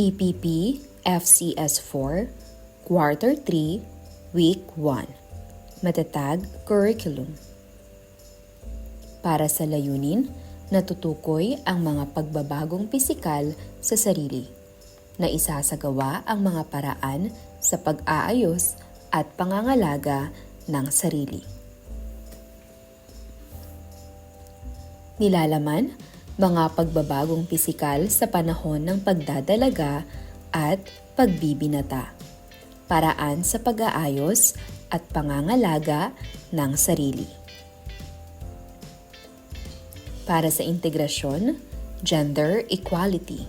EPP FCS 4, Quarter 3, Week 1. Matatag Curriculum. Para sa layunin, natutukoy ang mga pagbabagong pisikal sa sarili na isasagawa ang mga paraan sa pag-aayos at pangangalaga ng sarili. Nilalaman, mga pagbabagong pisikal sa panahon ng pagdadalaga at pagbibinata. Paraan sa pag-aayos at pangangalaga ng sarili. Para sa integrasyon, gender equality.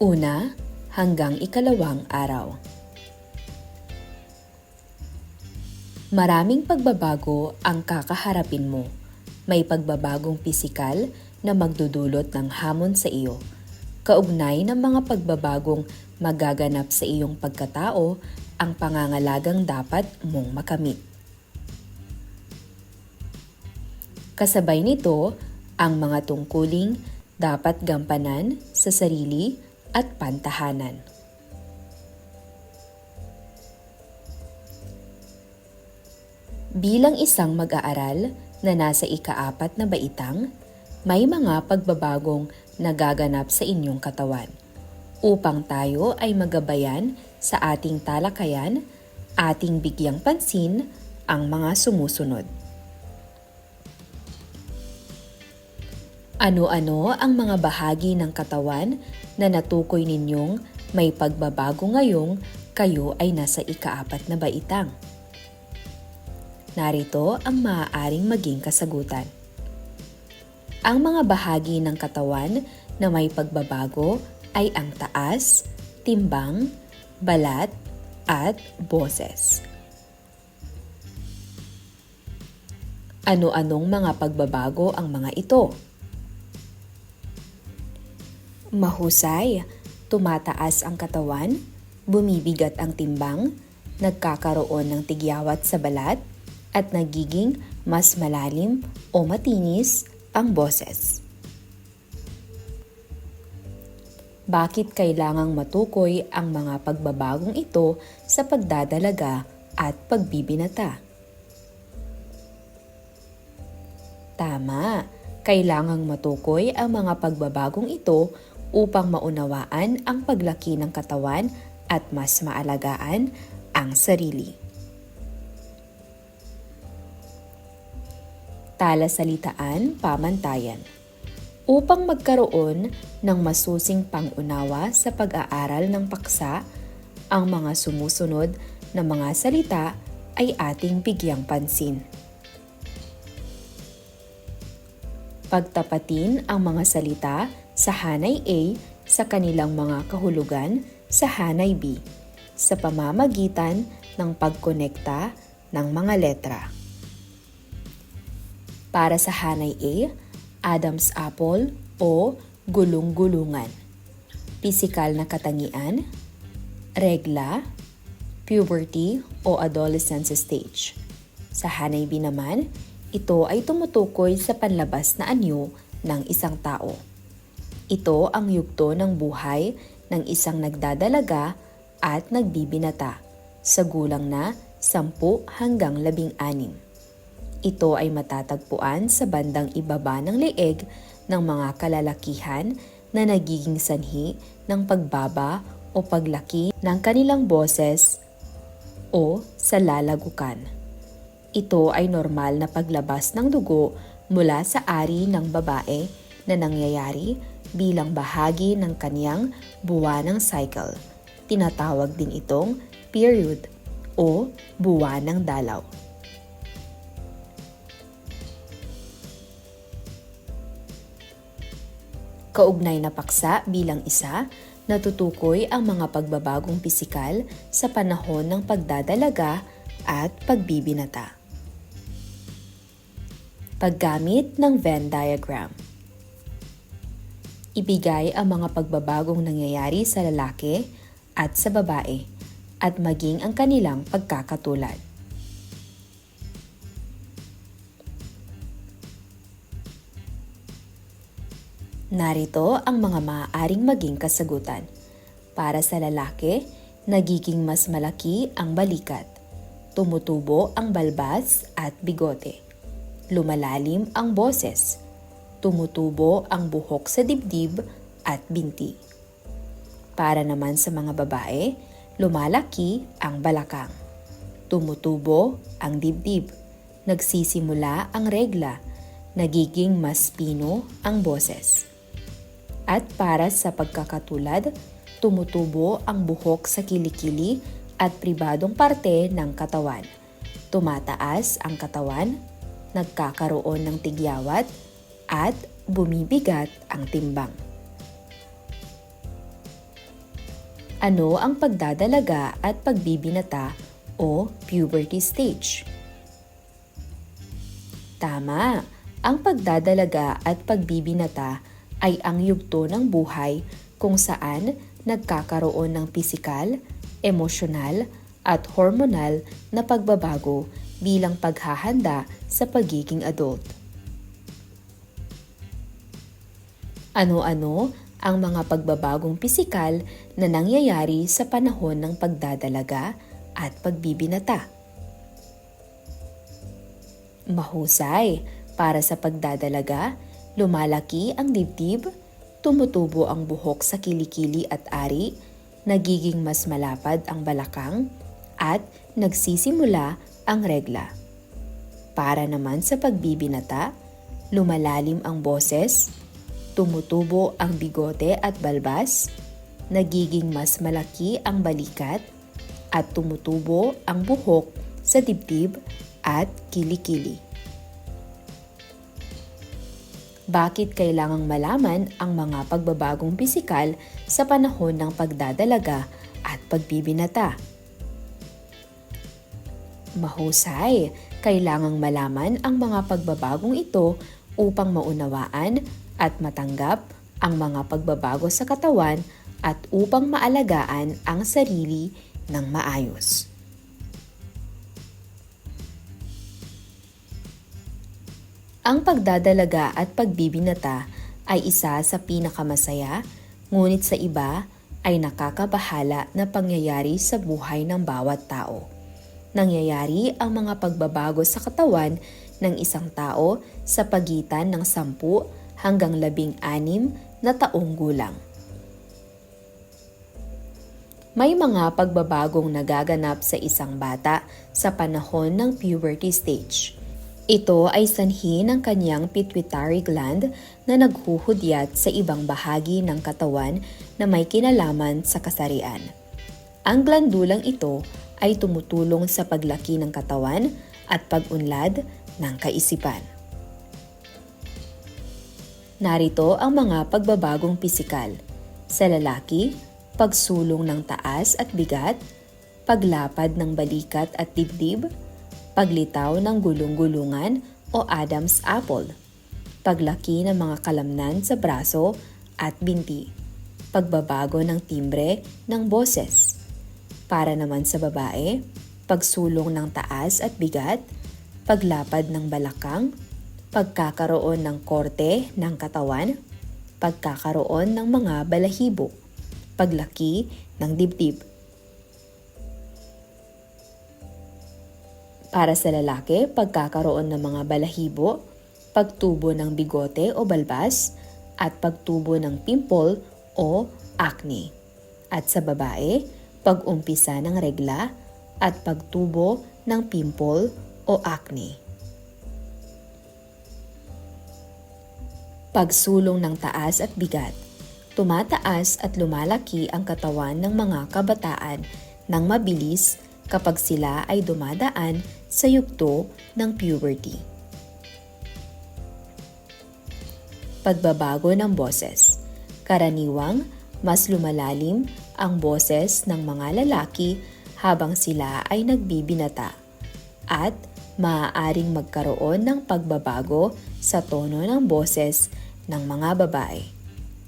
Una hanggang ikalawang araw. Maraming pagbabago ang kakaharapin mo. May pagbabagong pisikal na magdudulot ng hamon sa iyo. Kaugnay ng mga pagbabagong magaganap sa iyong pagkatao ang pangangalagang dapat mong makamit. Kasabay nito, ang mga tungkuling dapat gampanan sa sarili at pantahanan. Bilang isang mag-aaral na nasa ikaapat na baitang, may mga pagbabagong nagaganap sa inyong katawan upang tayo ay magabayan sa ating talakayan, ating bigyang pansin ang mga sumusunod. Ano-ano ang mga bahagi ng katawan na natukoy ninyong may pagbabago ngayong kayo ay nasa ikaapat na baitang? Narito ang maaaring maging kasagutan. Ang mga bahagi ng katawan na may pagbabago ay ang taas, timbang, balat, at boses. Ano-anong mga pagbabago ang mga ito? Mahusay, tumataas ang katawan, bumibigat ang timbang, nagkakaroon ng tigyawat sa balat, at nagiging mas malalim o matinis ang boses. Bakit kailangang matukoy ang mga pagbabagong ito sa pagdadalaga at pagbibinata? Tama, kailangang matukoy ang mga pagbabagong ito upang maunawaan ang paglaki ng katawan at mas maalagaan ang sarili. Talasalitaan pamantayan. Upang magkaroon ng masusing pangunawa sa pag-aaral ng paksa, ang mga sumusunod na mga salita ay ating bigyang pansin. Pagtapatin ang mga salita sa hanay A sa kanilang mga kahulugan sa hanay B sa pamamagitan ng pagkonekta ng mga letra. Para sa hanay A, Adam's apple o gulong-gulungan. Pisikal na katangian, regla, puberty o adolescence stage. Sa hanay B naman, ito ay tumutukoy sa panlabas na anyo ng isang tao. Ito ang yugto ng buhay ng isang nagdadalaga at nagbibinata sa gulang na 10 hanggang 16. Ito ay matatagpuan sa bandang ibaba ng leeg ng mga kalalakihan na nagiging sanhi ng pagbaba o paglaki ng kanilang boses o sa lalagukan. Ito ay normal na paglabas ng dugo mula sa ari ng babae na nangyayari bilang bahagi ng kaniyang buwanang cycle. Tinatawag din itong period o buwanang dalaw. Kaugnay na paksa bilang isa, natutukoy ang mga pagbabagong pisikal sa panahon ng pagdadalaga at pagbibinata. Paggamit ng Venn diagram. Ibigay ang mga pagbabagong nangyayari sa lalaki at sa babae at maging ang kanilang pagkakatulad. Narito ang mga maaaring maging kasagutan. Para sa lalaki, nagiging mas malaki ang balikat. Tumutubo ang balbas at bigote. Lumalalim ang boses. Tumutubo ang buhok sa dibdib at binti. Para naman sa mga babae, lumalaki ang balakang. Tumutubo ang dibdib. Nagsisimula ang regla. Nagiging mas pino ang boses. At para sa pagkakatulad, tumutubo ang buhok sa kilikili at pribadong parte ng katawan. Tumataas ang katawan, nagkakaroon ng tigyawat, at bumibigat ang timbang. Ano ang pagdadalaga at pagbibinata o puberty stage? Tama, ang pagdadalaga at pagbibinata ay ang yugto ng buhay kung saan nagkakaroon ng pisikal, emosyonal, at hormonal na pagbabago bilang paghahanda sa pagiging adult. Ano-ano ang mga pagbabagong pisikal na nangyayari sa panahon ng pagdadalaga at pagbibinata? Mahusay, para sa pagdadalaga, lumalaki ang dibdib, tumutubo ang buhok sa kilikili at ari, nagiging mas malapad ang balakang, at nagsisimula ang regla. Para naman sa pagbibinata, lumalalim ang boses, tumutubo ang bigote at balbas, nagiging mas malaki ang balikat, at tumutubo ang buhok sa dibdib at kilikili. Bakit kailangang malaman ang mga pagbabagong pisikal sa panahon ng pagdadalaga at pagbibinata? Mahusay, kailangang malaman ang mga pagbabagong ito upang maunawaan at matanggap ang mga pagbabago sa katawan at upang maalagaan ang sarili ng maayos. Ang pagdadalaga at pagbibinata ay isa sa pinakamasaya, ngunit sa iba ay nakakabahala na pangyayari sa buhay ng bawat tao. Nangyayari ang mga pagbabago sa katawan ng isang tao sa pagitan ng 10 hanggang 16 na taong gulang. May mga pagbabagong nagaganap sa isang bata sa panahon ng puberty stage. Ito ay sanhi ng kanyang pituitary gland na naghuhudyat sa ibang bahagi ng katawan na may kinalaman sa kasarian. Ang glandulang ito ay tumutulong sa paglaki ng katawan at pag-unlad ng kaisipan. Narito ang mga pagbabagong pisikal. Sa lalaki, pagsulong ng taas at bigat, paglapad ng balikat at dibdib, paglitaw ng gulong-gulungan o Adam's apple, paglaki ng mga kalamnan sa braso at binti, pagbabago ng timbre ng boses. Para naman sa babae, pagsulong ng taas at bigat, paglapad ng balakang, pagkakaroon ng korte ng katawan, pagkakaroon ng mga balahibo, paglaki ng dibdib. Para sa lalaki, pagkakaroon ng mga balahibo, pagtubo ng bigote o balbas, at pagtubo ng pimple o acne. At sa babae, pag-umpisa ng regla at pagtubo ng pimple o acne. Pagsulong ng taas at bigat. Tumataas at lumalaki ang katawan ng mga kabataan ng mabilis kapag sila ay dumadaan sa yugto ng puberty. Pagbabago ng boses. Karaniwang, mas lumalalim ang boses ng mga lalaki habang sila ay nagbibinata at maaaring magkaroon ng pagbabago sa tono ng boses ng mga babae.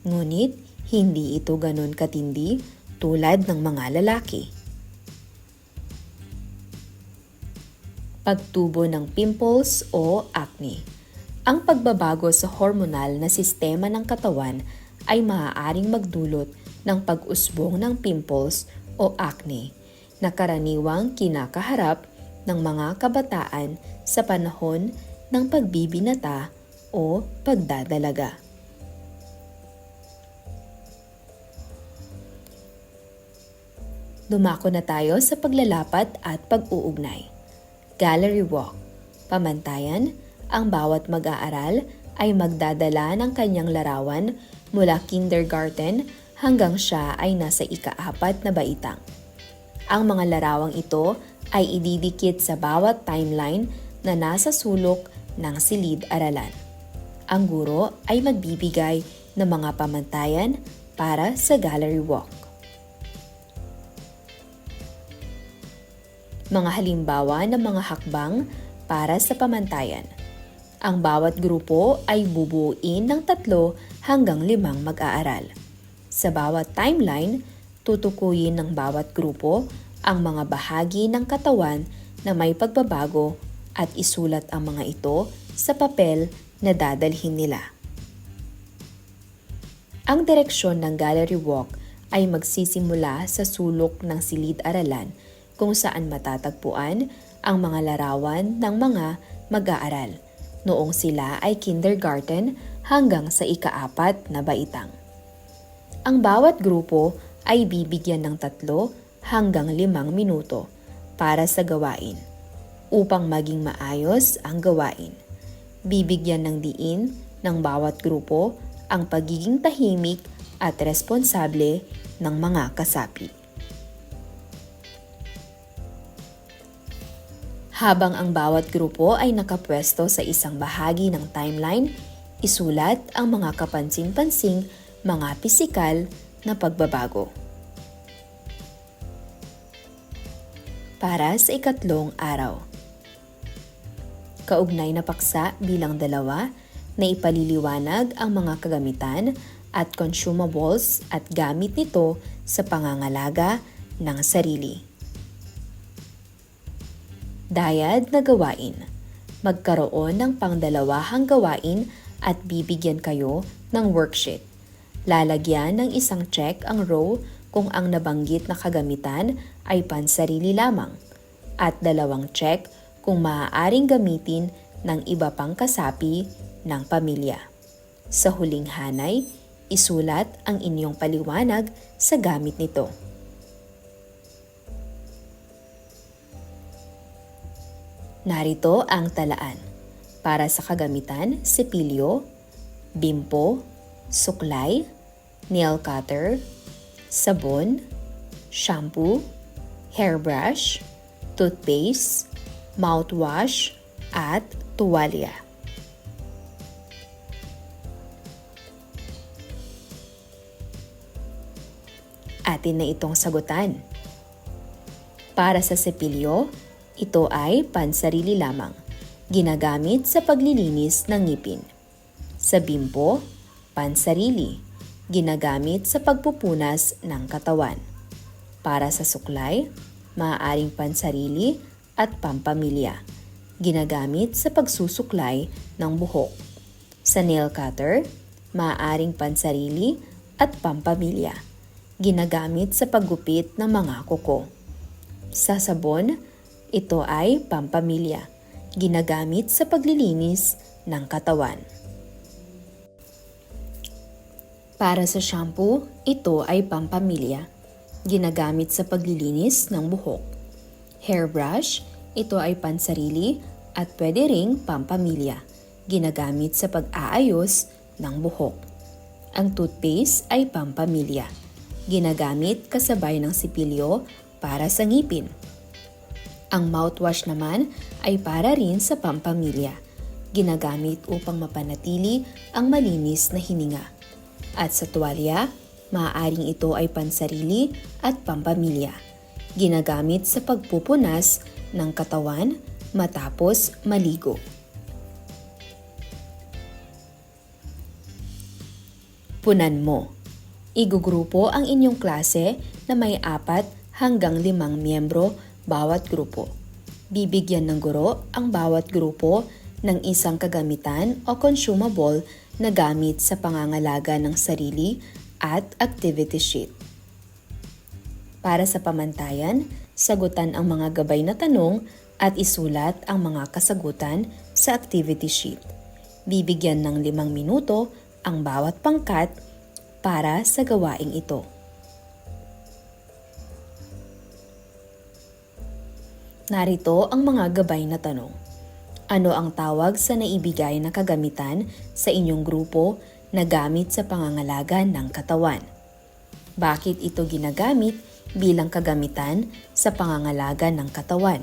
Ngunit hindi ito ganun katindi tulad ng mga lalaki. Pagtubo ng pimples o acne. Ang pagbabago sa hormonal na sistema ng katawan ay maaaring magdulot ng pag-usbong ng pimples o acne na karaniwang kinakaharap ng mga kabataan sa panahon ng pagbibinata o pagdadalaga. Dumako na tayo sa paglalapat at pag-uugnay. Gallery walk. Pamantayan, ang bawat mag-aaral ay magdadala ng kanyang larawan mula kindergarten hanggang siya ay nasa ikaapat na baitang. Ang mga larawang ito ay ididikit sa bawat timeline na nasa sulok ng silid-aralan. Ang guro ay magbibigay ng mga pamantayan para sa gallery walk. Mga halimbawa ng mga hakbang para sa pamantayan. Ang bawat grupo ay bubuuin ng tatlo hanggang limang mag-aaral. Sa bawat timeline, tutukuyin ng bawat grupo ang mga bahagi ng katawan na may pagbabago at isulat ang mga ito sa papel na dadalhin nila. Ang direksyon ng gallery walk ay magsisimula sa sulok ng silid-aralan kung saan matatagpuan ang mga larawan ng mga mag-aaral noong sila ay kindergarten hanggang sa ikaapat na baitang. Ang bawat grupo ay bibigyan ng tatlo hanggang limang minuto para sa gawain upang maging maayos ang gawain. Bibigyan ng diin ng bawat grupo ang pagiging tahimik at responsable ng mga kasapi. Habang ang bawat grupo ay nakapwesto sa isang bahagi ng timeline, isulat ang mga kapansin-pansing mga pisikal na pagbabago. Para sa ikatlong araw. Kaugnay na paksa bilang dalawa na ipaliliwanag ang mga kagamitan at consumables at gamit nito sa pangangalaga ng sarili. Dayad na gawain. Magkaroon ng pangdalawahang gawain at bibigyan kayo ng worksheet. Lalagyan ng isang check ang row kung ang nabanggit na kagamitan ay pansarili lamang at dalawang check kung maaaring gamitin ng iba pang kasapi ng pamilya. Sa huling hanay, isulat ang inyong paliwanag sa gamit nito. Narito ang talaan. Para sa kagamitan, sipilyo, bimpo, suklay, nail cutter, sabon, shampoo, hairbrush, toothpaste, mouthwash, at tuwalya. Atin na itong sagutan. Para sa sepilyo, ito ay pansarili lamang, ginagamit sa paglilinis ng ngipin. Sa bimpo, pansarili, ginagamit sa pagpupunas ng katawan. Para sa suklay, maaaring pansarili at pampamilya, ginagamit sa pagsusuklay ng buhok. Sa nail cutter, maaaring pansarili at pampamilya, ginagamit sa paggupit ng mga kuko. Sa sabon, ito ay pampamilya, ginagamit sa paglilinis ng katawan. Para sa shampoo, ito ay pampamilya, ginagamit sa paglilinis ng buhok. Hairbrush, ito ay pansarili at pwede ring pampamilya, ginagamit sa pag-aayos ng buhok. Ang toothpaste ay pampamilya, ginagamit kasabay ng sipilyo para sa ngipin. Ang mouthwash naman ay para rin sa pampamilya, ginagamit upang mapanatili ang malinis na hininga. At sa tuwalya, maaaring ito ay pansarili at pampamilya, ginagamit sa pagpupunas ng katawan matapos maligo. Punan mo. Igugrupo ang inyong klase na may apat hanggang limang miyembro bawat grupo. Bibigyan ng guro ang bawat grupo ng isang kagamitan o consumable na gamit sa pangangalaga ng sarili at activity sheet. Para sa pamantayan, sagutan ang mga gabay na tanong at isulat ang mga kasagutan sa activity sheet. Bibigyan ng limang minuto ang bawat pangkat para sa gawaing ito. Narito ang mga gabay na tanong. Ano ang tawag sa naibigay na kagamitan sa inyong grupo na gamit sa pangangalaga ng katawan? Bakit ito ginagamit bilang kagamitan sa pangangalaga ng katawan?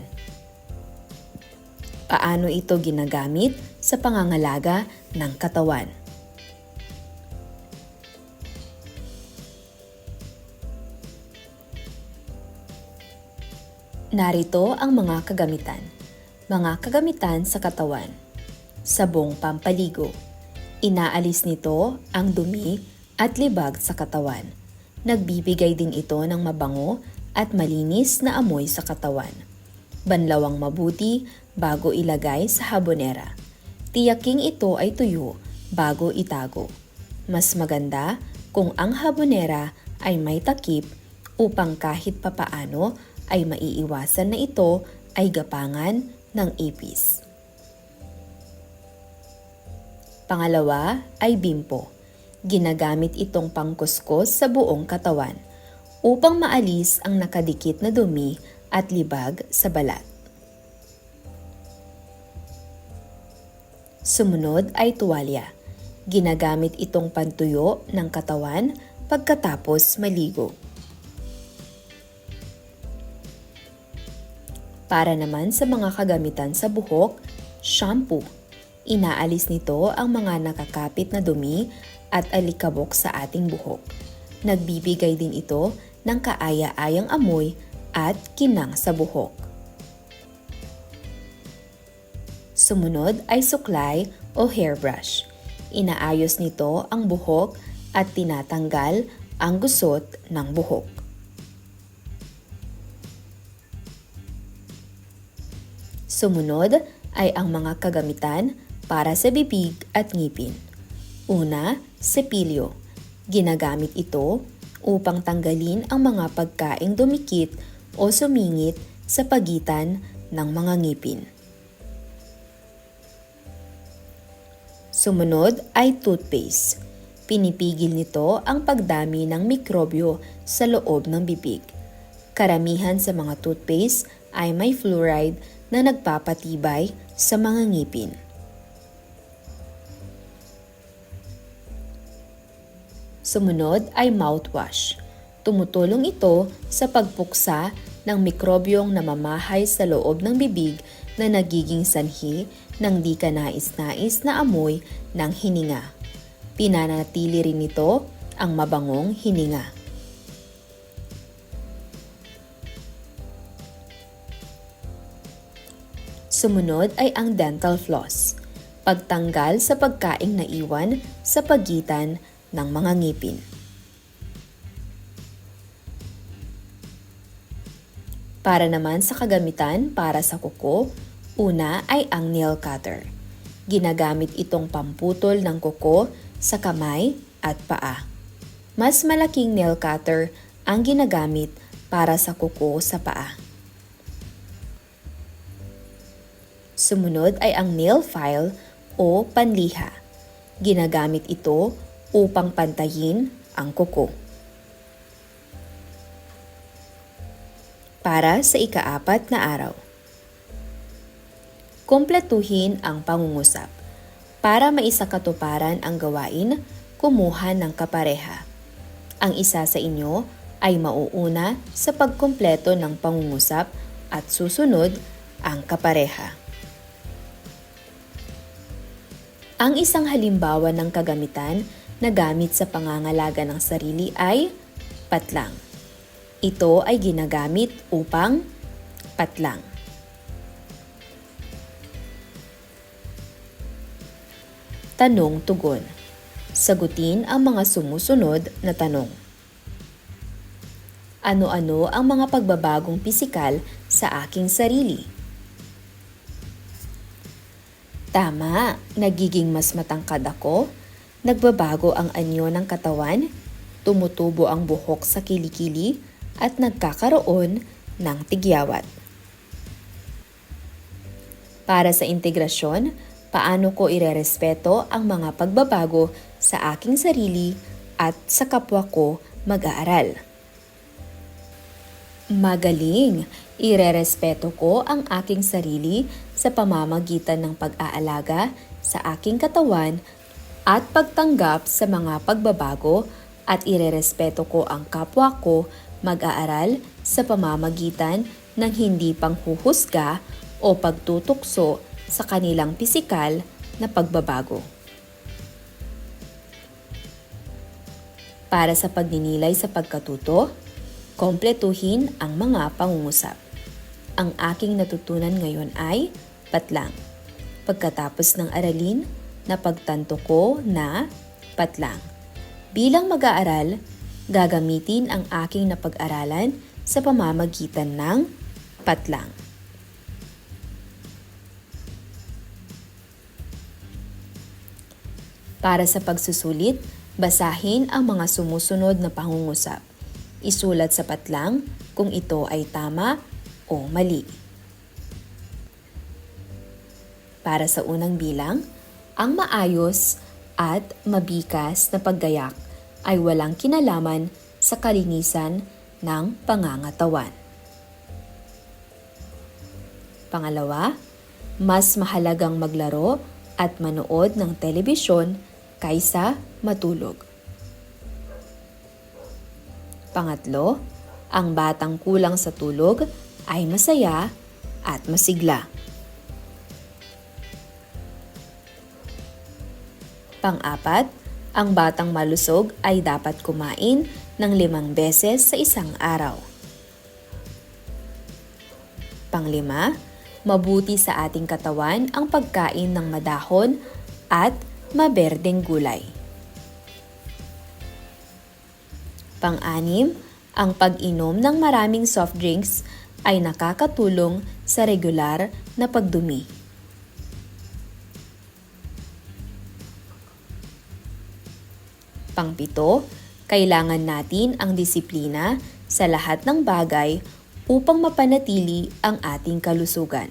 Paano ito ginagamit sa pangangalaga ng katawan? Narito ang mga kagamitan. Mga kagamitan sa katawan. Sabong pampaligo. Inaalis nito ang dumi at libag sa katawan. Nagbibigay din ito ng mabango at malinis na amoy sa katawan. Banlawang mabuti bago ilagay sa habonera. Tiyaking ito ay tuyo bago itago. Mas maganda kung ang habonera ay may takip upang kahit papaano ay maiiwasan na ito ay gapangan ng ipis. Pangalawa ay bimpo. Ginagamit itong pangkuskos sa buong katawan upang maalis ang nakadikit na dumi at libag sa balat. Sumunod ay tuwalya. Ginagamit itong pantuyo ng katawan pagkatapos maligo. Para naman sa mga kagamitan sa buhok, shampoo. Inaalis nito ang mga nakakapit na dumi at alikabok sa ating buhok. Nagbibigay din ito ng kaaya-ayang amoy at kinang sa buhok. Sumunod ay suklay o hairbrush. Inaayos nito ang buhok at tinatanggal ang gusot ng buhok. Sumunod ay ang mga kagamitan para sa bibig at ngipin. Una, sepilyo. Ginagamit ito upang tanggalin ang mga pagkaing dumikit o sumingit sa pagitan ng mga ngipin. Sumunod ay toothpaste. Pinipigil nito ang pagdami ng mikrobyo sa loob ng bibig. Karamihan sa mga toothpaste ay may fluoride na nagpapatibay sa mga ngipin. Sumunod ay mouthwash. Tumutulong ito sa pagpuksa ng mikrobyong namamahay sa loob ng bibig na nagiging sanhi ng di ka nais-nais na amoy ng hininga. Pinanatili rin nito ang mabangong hininga. Sumunod ay ang dental floss, pagtanggal sa pagkaing naiwan sa pagitan ng mga ngipin. Para naman sa kagamitan para sa kuko, una ay ang nail cutter. Ginagamit itong pamputol ng kuko sa kamay at paa. Mas malaking nail cutter ang ginagamit para sa kuko sa paa. Sumunod ay ang nail file o panliha. Ginagamit ito upang pantayin ang kuko. Para sa ikaapat na araw. Kompletuhin ang pangungusap. Para maisakatuparan ang gawain, kumuha ng kapareha. Ang isa sa inyo ay mauuna sa pagkumpleto ng pangungusap at susunod ang kapareha. Ang isang halimbawa ng kagamitan na gamit sa pangangalaga ng sarili ay patlang. Ito ay ginagamit upang patlang. Tanong tugon. Sagutin ang mga sumusunod na tanong. Ano-ano ang mga pagbabagong pisikal sa aking sarili? Tama, nagiging mas matangkad ako, nagbabago ang anyo ng katawan, tumutubo ang buhok sa kilikili, at nagkakaroon ng tigyawat. Para sa integrasyon, paano ko irerespeto ang mga pagbabago sa aking sarili at sa kapwa ko mag-aaral. Magaling! Irerespeto ko ang aking sarili sa pamamagitan ng pag-aalaga sa aking katawan at pagtanggap sa mga pagbabago at irerespeto ko ang kapwa ko mag-aaral sa pamamagitan ng hindi panghuhusga o pagtutukso sa kanilang pisikal na pagbabago. Para sa pagninilay sa pagkatuto, kompletuhin ang mga pangungusap. Ang aking natutunan ngayon ay patlang. Pagkatapos ng aralin, napagtanto ko na patlang. Bilang mag-aaral, gagamitin ang aking napag-aralan sa pamamagitan ng patlang. Para sa pagsusulit, basahin ang mga sumusunod na pangungusap. Isulat sa patlang kung ito ay tama o mali. Para sa unang bilang, ang maayos at mabikas na paggayak ay walang kinalaman sa kalinisan ng pangangatawan. Pangalawa, mas mahalagang maglaro at manood ng telebisyon kaysa matulog. Pangatlo, ang batang kulang sa tulog ay masaya at masigla. Pang-apat, ang batang malusog ay dapat kumain ng limang beses sa isang araw. Panglima, mabuti sa ating katawan ang pagkain ng madahon at maberdeng gulay. Pang-anim, ang pag-inom ng maraming soft drinks ay nakakatulong sa regular na pagdumi. Pangpito, kailangan natin ang disiplina sa lahat ng bagay upang mapanatili ang ating kalusugan.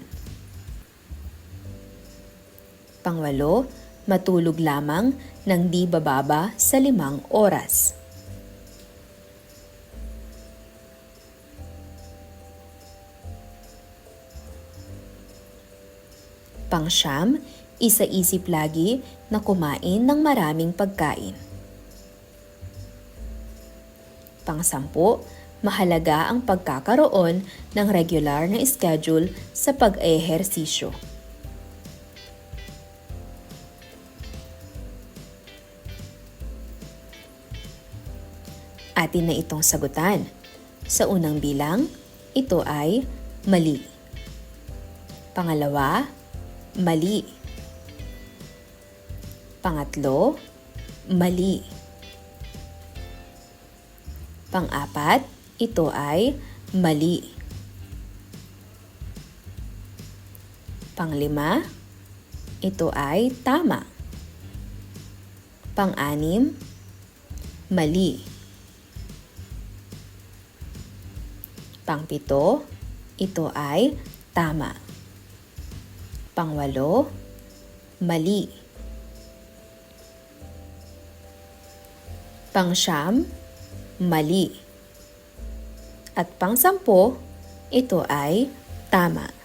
Pangwalo, matulog lamang ng di bababa sa limang oras. Pangsyam, isa-isip lagi na kumain ng maraming pagkain. Pangsampu, mahalaga ang pagkakaroon ng regular na schedule sa pag-ehersisyo. Atin na itong sagutan. Sa unang bilang, ito ay mali. Pangalawa, mali. Pangatlo, mali. Pang-apat, ito ay mali. Panglima, ito ay tama. Pang-anim, mali. Pangpito, ito ay tama. Pangwalo, mali. Pangsyam, mali. At pangsampo, ito ay tama.